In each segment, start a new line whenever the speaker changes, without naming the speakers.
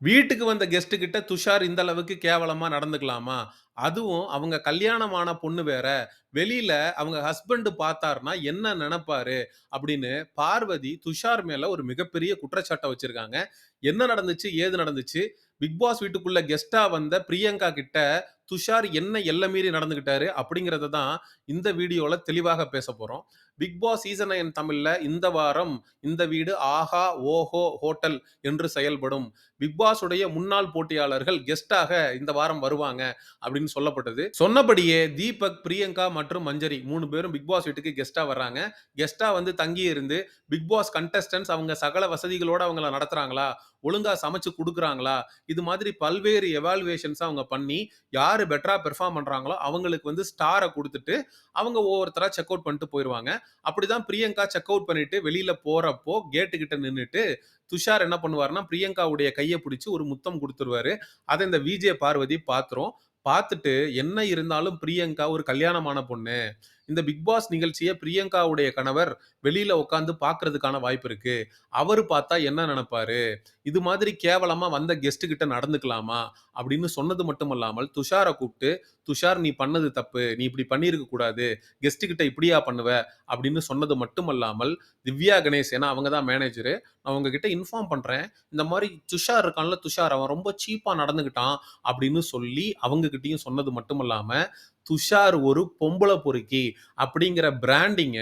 வீட்டுக்கு வந்த கெஸ்ட் கிட்ட துஷார் இந்த அளவுக்கு கேவலமா நடந்துக்கலாமா? அதுவும் அவங்க கல்யாணமான பொண்ணு வேற. வெளியில அவங்க ஹஸ்பண்ட் பார்த்தார்னா என்ன நினைப்பாரு அப்படின்னு பார்வதி துஷார் மேல ஒரு மிகப்பெரிய குற்றச்சாட்டை வச்சிருக்காங்க. என்ன நடந்துச்சு? ஏது நடந்துச்சு? பிக் பாஸ் வீட்டுக்குள்ள கெஸ்டா வந்த பிரியங்கா கிட்ட துஷார் என்ன எல்லை மீறி நடந்துகிட்டாரு அப்படிங்கிறத தான் இந்த வீடியோவில் தெளிவாக பேச போகிறோம் பிக் பாஸ் சீசன் நைன் தமிழில் இந்த வாரம் இந்த வீடு ஆஹா! ஓஹோ! ஹோட்டல் என்று செயல்படும். பிக் பாஸ் உடைய முன்னாள் போட்டியாளர்கள் கெஸ்ட்டாக இந்த வாரம் வருவாங்க அப்படின்னு சொல்லப்பட்டது. சொன்னபடியே தீபக், பிரியங்கா மற்றும் மஞ்சரி மூணு பேரும் பிக் பாஸ் வீட்டுக்கு கெஸ்ட்டா வர்றாங்க. கெஸ்ட்டா வந்து தங்கி இருந்து பிக் பாஸ் கண்டஸ்டன்ஸ் அவங்க சகல வசதிகளோட அவங்கள நடத்துறாங்களா? ஒழுங்கா சமைச்சு கொடுக்குறாங்களா இது மாதிரி பல்வேறு எவால்வேஷன்ஸ் அவங்க பண்ணி யார் பெட்டரா பெர்ஃபார்ம் பண்ணுறாங்களோ அவங்களுக்கு வந்து ஸ்டாரை கொடுத்துட்டு அவங்க ஒவ்வொருத்தராக செக் அவுட் பண்ணிட்டு போயிருவாங்க. அப்படிதான் பிரியங்கா செக் அவுட் பண்ணிட்டு வெளியில் போகிறப்போ கேட்டுக்கிட்ட கிட்ட துஷார் என்ன பண்ணுவார்னா பிரியங்காவுடைய கையை பிடிச்சி ஒரு முத்தம் கொடுத்துருவாரு அதை இந்த விஜே பார்வதி பார்த்துரும். பார்த்துட்டு என்ன இருந்தாலும் பிரியங்கா ஒரு கல்யாணமான பொண்ணு. இந்த பிக் பாஸ் நிகழ்ச்சியை பிரியங்காவுடைய கணவர் வெளியில உட்காந்து பாக்குறதுக்கான வாய்ப்பு இருக்கு. அவர் பார்த்தா என்ன நினைப்பாரு இது மாதிரி கேவலமா வந்த கெஸ்ட் கிட்ட நடந்துக்கலாமா? அப்படின்னு சொன்னது மட்டும் இல்லாமல் துஷாரை கூப்பிட்டு "துஷார் நீ பண்ணது தப்பு. நீ இப்படி பண்ணியிருக்க கூடாது. கெஸ்ட் கிட்ட இப்படியா பண்ணுவ?" அப்படின்னு சொன்னது மட்டும் இல்லாமல் திவ்யா கணேஷ் ஏன்னா அவங்க தான் மேனேஜரு. "நான் உங்ககிட்ட இன்ஃபார்ம் பண்றேன். இந்த மாதிரி துஷார் இருக்கான்ல துஷார் அவன் ரொம்ப சீப்பா நடந்துக்கிட்டான்." அப்படின்னு சொல்லி அவங்க கிட்டயும் சொன்னது மட்டும் இல்லாம துஷார் ஒரு பொம்பளை பொறுக்கி அப்படிங்கிற பிராண்டிங்க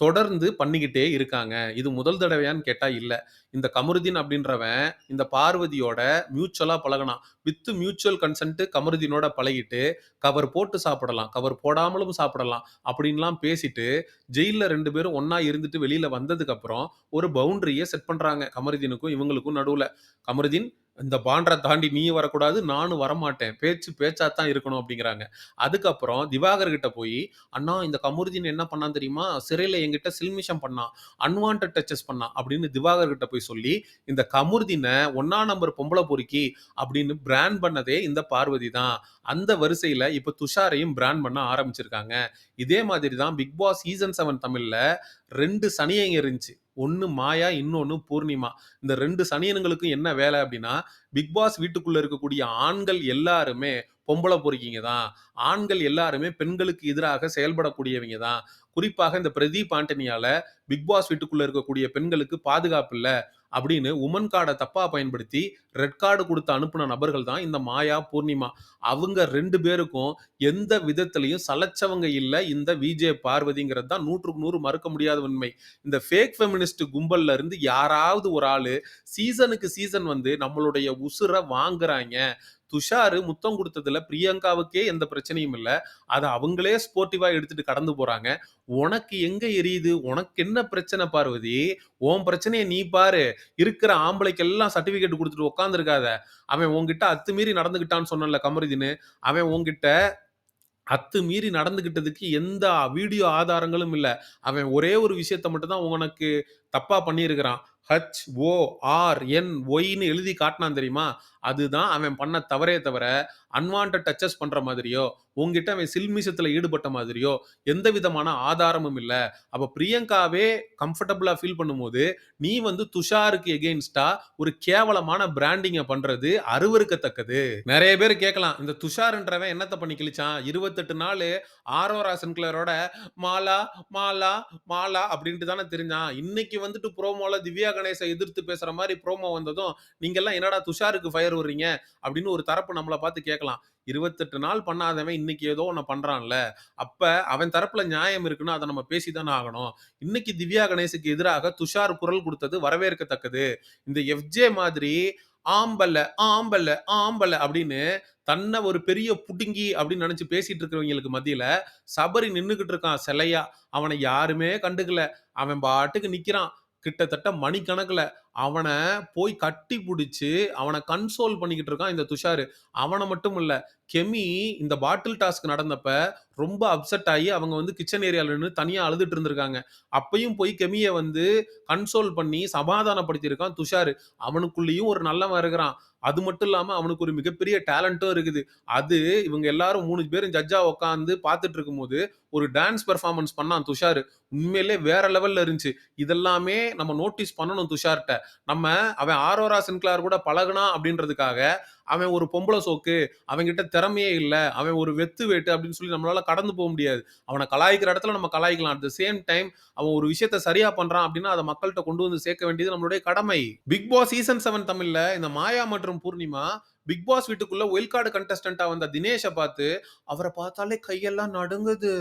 தொடர்ந்து பண்ணிக்கிட்டே இருக்காங்க. இது முதல் தடவையான்னு கேட்டால் இல்லை இந்த கமருதீன் அப்படின்றவன் இந்த பார்வதியோட மியூச்சுவலாக பழகுனான். வித்து மியூச்சுவல் கன்சென்ட் கமருதீனோட பழகிட்டு, கவர் போட்டு சாப்பிடலாம், கவர் போடாமலும் சாப்பிடலாம் அப்படின்லாம் பேசிட்டு, ஜெயிலில் ரெண்டு பேரும் ஒன்றா இருந்துட்டு வெளியில் வந்ததுக்கப்புறம் ஒரு பவுண்டரியை செட் பண்ணுறாங்க கமருதீனுக்கும் இவங்களுக்கும் நடுவில் "கமருதீன் இந்த பாண்டரை தாண்டி நீயும் வரக்கூடாது, நானும் வரமாட்டேன். பேச்சு பேச்சா தான் இருக்கணும்." அப்படிங்கிறாங்க. அதுக்கப்புறம் திவாகர் கிட்ட போய் "அண்ணா இந்த கமருதீன் என்ன பண்ணான் தெரியுமா? சிறையில் என்கிட்ட சில்மிஷம் பண்ணான். அன்வான்ட் டச்சஸ் பண்ணான்." அப்படின்னு திவாகர் கிட்ட போய் சொல்லி, இந்த கமுருதீனை ஒன்னா நம்பர் பொம்பளை பொறுக்கி அப்படின்னு பிராண்ட் பண்ணதே இந்த பார்வதி தான். அந்த வரிசையில இப்ப துஷாரையும் பிராண்ட் பண்ண ஆரம்பிச்சிருக்காங்க. இதே மாதிரி தான் பிக் பாஸ் சீசன் செவன் தமிழ்ல ரெண்டு சனியங்க இருந்துச்சு. ஒன்று மாயா, இன்னொன்னு பூர்ணிமா. இந்த ரெண்டு சனியனங்களுக்கும் என்ன வேலை அப்படின்னா, பிக் பாஸ் வீட்டுக்குள்ளே இருக்கக்கூடிய ஆண்கள் எல்லாருமே பொம்பளை பொறுக்கிங்க தான். ஆண்கள் எல்லாருமே பெண்களுக்கு எதிராக செயல்படக்கூடியவங்க தான். குறிப்பாக இந்த பிரதீப் ஆண்டனியால பிக் பாஸ் வீட்டுக்குள்ளே இருக்கக்கூடிய பெண்களுக்கு பாதுகாப்பு இல்லை அப்படின்னு உமன் கார்டை தப்பாக பயன்படுத்தி ரெட் கார்டு கொடுத்து அனுப்புன நபர்கள் தான் இந்த மாயா, பூர்ணிமா. அவங்க ரெண்டு பேருக்கும் எந்த விதத்திலயும் சலச்சவங்க இல்லை இந்த விஜே பார்வதிங்கிறது தான் 100க்கு 100 மறுக்க முடியாத உண்மை. இந்த ஃபேக் ஃபெமினிஸ்ட் கும்பல்ல இருந்து யாராவது ஒரு ஆள் சீசனுக்கு சீசன் வந்து நம்மளுடைய உசுரை வாங்குறாங்க துஷாரு முத்தம் கொடுத்ததுல பிரியங்காவுக்கே எந்த பிரச்சனையும் இல்லை அதை அவங்களே ஸ்போர்ட்டிவா எடுத்துட்டு கடந்து போறாங்க. உனக்கு எங்க எரியுது? உனக்கு என்ன பிரச்சனை பார்வதி? உன் பிரச்சனையை நீ பாரு. இருக்கிற ஆம்பளைக்கெல்லாம் சர்டிபிகேட் கொடுத்துட்டு உட்காந்துருக்காத அவன் உன்கிட்ட அத்துமீறி நடந்துக்கிட்டான்னு சொன்னேன்ல கமரிதின்னு அவன் உங்ககிட்ட அத்து மீறி நடந்துக்கிட்டதுக்கு எந்த வீடியோ ஆதாரங்களும் இல்லை அவன் ஒரே ஒரு விஷயத்த மட்டும் தான் உனக்கு தப்பா பண்ணியிருக்கிறான். ஹச் ஓ ஆர் என் ஒய்னு எழுதி காட்டினான் தெரியுமா? அதுதான் அவன் பண்ண தவறே தவிர, அன்வான்ட் டச்சஸ் பண்ணுற மாதிரியோ, உங்ககிட்ட அவன் சில்மிஷத்தில் ஈடுபட்ட மாதிரியோ, எந்த விதமான ஆதாரமும் இல்லை அப்போ பிரியங்காவே கம்ஃபர்டபுளாக ஃபீல் பண்ணும்போது, நீ வந்து துஷாருக்கு எகெயின்ஸ்டாக ஒரு கேவலமான பிராண்டிங்கை பண்ணுறது அருவருக்கத்தக்கது. நிறைய பேர் கேட்கலாம். இந்த துஷார்ன்றவன் என்னத்தை பண்ணி கிழிச்சான்? இருபத்தெட்டு நாள் ஆரோரா சின்க்ளரோட மாலா, மாலா, மாலா அப்படின்ட்டு தானே தெரிஞ்சான் இன்னைக்கு வந்துட்டு ப்ரோமோவில் திவ்யா கணேசை எதிர்த்து பேசுகிற மாதிரி ப்ரோமோ வந்ததும், நீங்கள்லாம் என்னடா துஷாருக்கு ஃபயர் விடுறீங்க? அப்படின்னு ஒரு தரப்பு நம்மள பார்த்து கேட்கலாம். 28 நாள் பண்ணாதவன் இன்னைக்கு ஏதோ ஒன்று பண்றான்ல. அப்ப அவன் தரப்புல நியாயம் இருக்குன்னு அதை நம்ம பேசி தானே ஆகணும். இன்னைக்கு திவ்யா கணேசுக்கு எதிராக துஷார் குரல் கொடுத்தது வரவேற்கத்தக்கது. இந்த எஃப்ஜே மாதிரி ஆம்பல்ல ஆம்பல, ஆம்பல அப்படின்னு தன்னை ஒரு பெரிய புடுங்கி அப்படின்னு நினைச்சு பேசிட்டு இருக்கிறவங்களுக்கு மத்தியில, சபரி நின்னுகிட்டு இருக்கான் சிலையா. அவனை யாருமே கண்டுக்கல. அவன் பாட்டுக்கு நிக்கிறான். கிட்டத்தட்ட மணிக்கணக்கில் அவனை போய் கட்டி பிடிச்சி அவனை கன்சோல் பண்ணிக்கிட்டு இருக்கான் இந்த துஷாரு. அவனை மட்டும் இல்லை கெமி இந்த பாட்டில் டாஸ்க் நடந்தப்ப ரொம்ப அப்செட் ஆகி அவங்க வந்து கிச்சன் ஏரியால நின்று தனியா அழுதுட்டு இருந்திருக்காங்க. அப்பயும் போய் கெமியை வந்து கன்சோல் பண்ணி சமாதானப்படுத்தியிருக்கான் துஷாரு. அவனுக்குள்ளேயும் ஒரு நல்லவன் இருக்கிறான். அது மட்டும் இல்லாம அவனுக்கு ஒரு மிகப்பெரிய டேலண்ட்டும் இருக்குது. அது இவங்க எல்லாரும் மூணு பேரும் ஜட்ஜா உட்காந்து பார்த்துட்டு இருக்கும்போது, ஒரு டான்ஸ் பெர்ஃபார்மன்ஸ் பண்ணான் துஷாரு. உண்மையிலே வேற லெவல்ல இருந்துச்சு. இதெல்லாமே நம்ம நோட்டீஸ் பண்ணணும் துஷார்கிட்ட நம்ம அவன் ஆரோரா சின்க்ளார் கூட பழகுனா அப்படின்றதுக்காக, அவன் ஒரு பொம்பளை சோக்கு, அவன்கிட்ட திறமையே இல்லை அவன் ஒரு வெத்து வேட்டு அப்படின்னு சொல்லி நம்மளால கடந்து போக முடியாது. அவனை கலாய்க்கிற இடத்துல நம்ம கலாய்க்கலாம். அட் த சேம் டைம் அவன் ஒரு விஷயத்த சரியா பண்றான் அப்படின்னா, அதை மக்கள்கிட்ட கொண்டு வந்து சேர்க்க வேண்டியது நம்மளுடைய கடமை. பிக் பாஸ் சீசன் செவன் தமிழ்ல இந்த மாயா மற்றும் பூர்ணிமா பிக் பாஸ் வீட்டுக்குள்ள ஒயில் கார்டு கண்டஸ்டண்டா வந்த தினேஷை பார்த்து, அவரை பார்த்தாலே கையெல்லாம் நடுங்குது,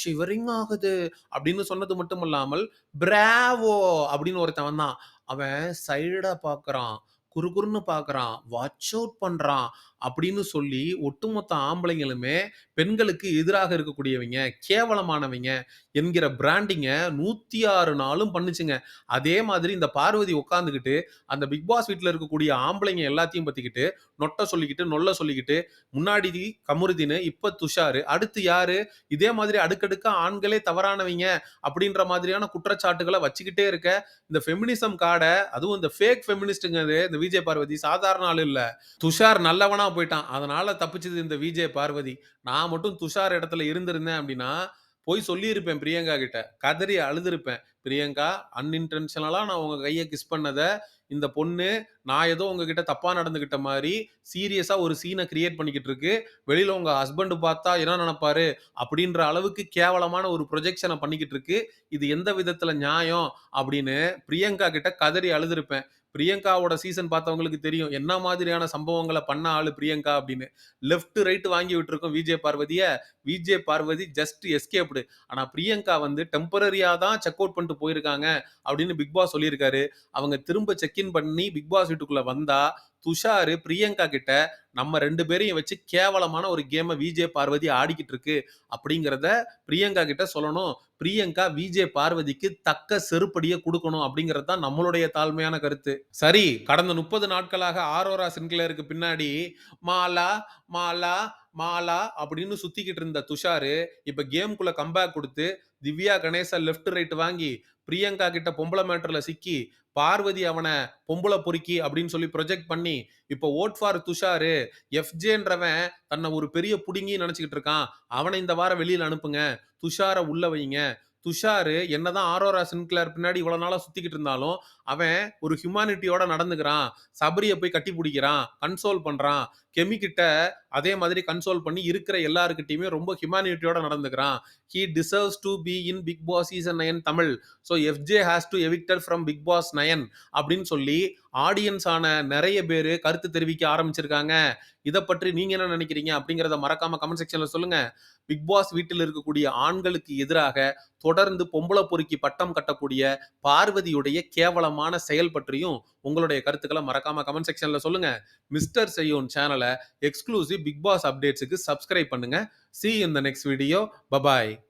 ஷிவரிங் ஆகுது" அப்படின்னு சொன்னது மட்டும் இல்லாமல் "பிராவோ" அப்படின்னு ஒருத்தன் வந்தான். அவன் சைடா பார்க்குறான், குறுகுறுன்னு பார்க்குறான், வாட்ச் அவுட் பண்ணுறான் அப்படின்னு சொல்லி ஒட்டுமொத்த ஆம்பளைங்களுமே பெண்களுக்கு எதிராக இருக்கக்கூடியவைங்க, கேவலமானவைங்க என்கிற பிராண்டிங்க 106 நாளும் பண்ணுச்சுங்க. அதே மாதிரி இந்த பார்வதி உட்காந்துக்கிட்டு அந்த பிக் பாஸ் வீட்டில் இருக்கக்கூடிய ஆம்பளைங்க எல்லாத்தையும் பற்றிக்கிட்டு நொட்ட சொல்லிக்கிட்டு, நொல்ல சொல்லிக்கிட்டு, முன்னாடி கமருதீனு, இப்போ துஷாரு, அடுத்து யாரு? இதே மாதிரி அடுக்கடுக்க ஆண்களே தவறானவைங்க அப்படின்ற மாதிரியான குற்றச்சாட்டுகளை வச்சுக்கிட்டே இருக்க, இந்த ஃபெமினிசம் காடை அதுவும் இந்த ஃபேக் ஃபெமினிஸ்ட்டுங்கிறது இந்த விஜய் பார்வதி சாதாரண ஆளு இல்லை துஷார் நல்லவனா போயிட்டான். அதனால தப்பிச்சது இந்த விஜே பார்வதி. நான் மட்டும் துஷார் இடத்துல இருந்திருந்தேன் அப்படின்னா, போய் சொல்லியிருப்பேன் பிரியங்கா கிட்ட. கதறி அழுதுருப்பேன். "பிரியங்கா, அன்இன்டென்ஷனலாக நான் உங்கள் கையை கிஸ் பண்ணதை இந்த பொண்ணு நான் ஏதோ உங்ககிட்ட தப்பாக நடந்துக்கிட்ட மாதிரி சீரியஸாக ஒரு சீனை கிரியேட் பண்ணிக்கிட்டு இருக்கு. வெளியில் உங்கள் ஹஸ்பண்ட் பார்த்தா என்ன நினைப்பாரு அப்படின்ற அளவுக்கு கேவலமான ஒரு ப்ரொஜெக்ஷனை பண்ணிக்கிட்டு இருக்கு. இது எந்த விதத்தில் நியாயம்?" அப்படின்னு பிரியங்கா கிட்ட கதறி அழுதுருப்பேன். பிரியங்காவோட சீசன் பார்த்தவங்களுக்கு தெரியும். என்ன மாதிரியான சம்பவங்களை பண்ண ஆளு பிரியங்கா அப்படின்னு. லெஃப்ட், ரைட் வாங்கி விட்டுருக்கோம் VJ பார்வதிய. VJ Parvathi just escaped. ஆனா பிரியங்கா வந்து டெம்பரரியா தான் செக் அவுட் பண்ணிட்டு போயிருக்காங்க அப்படின்னு பிக் பாஸ் சொல்லியிருக்காரு. அவங்க திரும்ப செக் இன் பண்ணி பிக் பாஸ் வீட்டுக்குள்ள வந்தா, துஷாரு பிரியங்கா கிட்ட நம்ம ரெண்டு பேரையும் வச்சு கேவலமான ஒரு கேமை விஜே பார்வதி ஆடிக்கிட்டு இருக்கு அப்படிங்கிறத பிரியங்கா கிட்ட சொல்லணும். பிரியங்கா விஜே பார்வதிக்கு தக்க செருப்படியை கொடுக்கணும் அப்படிங்கிறது தான் நம்மளுடைய தாழ்மையான கருத்து. சரி, கடந்த 30 நாட்களாக ஆரோரா சின்கிளருக்கு பின்னாடி மாலா, மாலா, மாலா அப்படின்னு சுத்திக்கிட்டு இருந்த துஷாரு, இப்ப கேம்குள்ள கம்பேக் கொடுத்து திவ்யா கணேசன் லெஃப்ட், ரைட் வாங்கி, பிரியங்கா கிட்ட பொம்பளை மேட்டர்ல சிக்கி, பார்வதி அவனை பொம்பளை பொறுக்கி அப்படின்னு சொல்லி ப்ரொஜெக்ட் பண்ணி, இப்போ ஓட் ஃபார் துஷாரு, எஃப்ஜேன்றவன் தன்னை ஒரு பெரிய புடுங்கி நினச்சிக்கிட்டு இருக்கான். அவனை இந்த வாரம் வெளியில் அனுப்புங்க. துஷாரை உள்ள வைங்க. துஷாரு என்னதான் ஆரோரா சின்க்ளேர் பின்னாடி இவ்வளோ நாளாக சுற்றிக்கிட்டு இருந்தாலும், அவன் ஒரு ஹியூமானிட்டியோட நடந்துக்கிறான். சபரியை போய் கட்டி பிடிக்கிறான் கன்சோல் பண்ணுறான் கெமிக்கிட்ட அதே மாதிரி கன்சோல் பண்ணி இருக்கிற எல்லாருக்கிட்டையுமே ரொம்ப ஹியூமானிட்டியோட நடந்துக்கிறான். He deserves to be in Bigg Boss season nine Tamil. So FJ has to evicted from Bigg Boss nine அப்படின்னு சொல்லி ஆடியன்ஸ் ஆன நிறைய பேர் கருத்து தெரிவிக்க ஆரம்பிச்சிருக்காங்க. இதை பற்றி நீங்க என்ன நினைக்கிறீங்க அப்படிங்கிறத மறக்காம கமெண்ட் செக்ஷன்ல சொல்லுங்க. பிக் பாஸ் வீட்டில் இருக்கக்கூடிய ஆண்களுக்கு எதிராக தொடர்ந்து பொம்பள பொறுக்கி பட்டம் கட்டக்கூடிய பார்வதியுடைய கேவலமான செயல் பற்றியும் உங்களுடைய கருத்துக்களை மறக்காம கமெண்ட் செக்ஷன்ல சொல்லுங்க. மிஸ்டர் செய்யோன் சேனலை எக்ஸ்க்ளூசிவ் பிக் பாஸ் அப்டேட்ஸ்க்கு சப்ஸ்கிரைப் பண்ணுங்க. சி இந்த in the next video. Bye bye.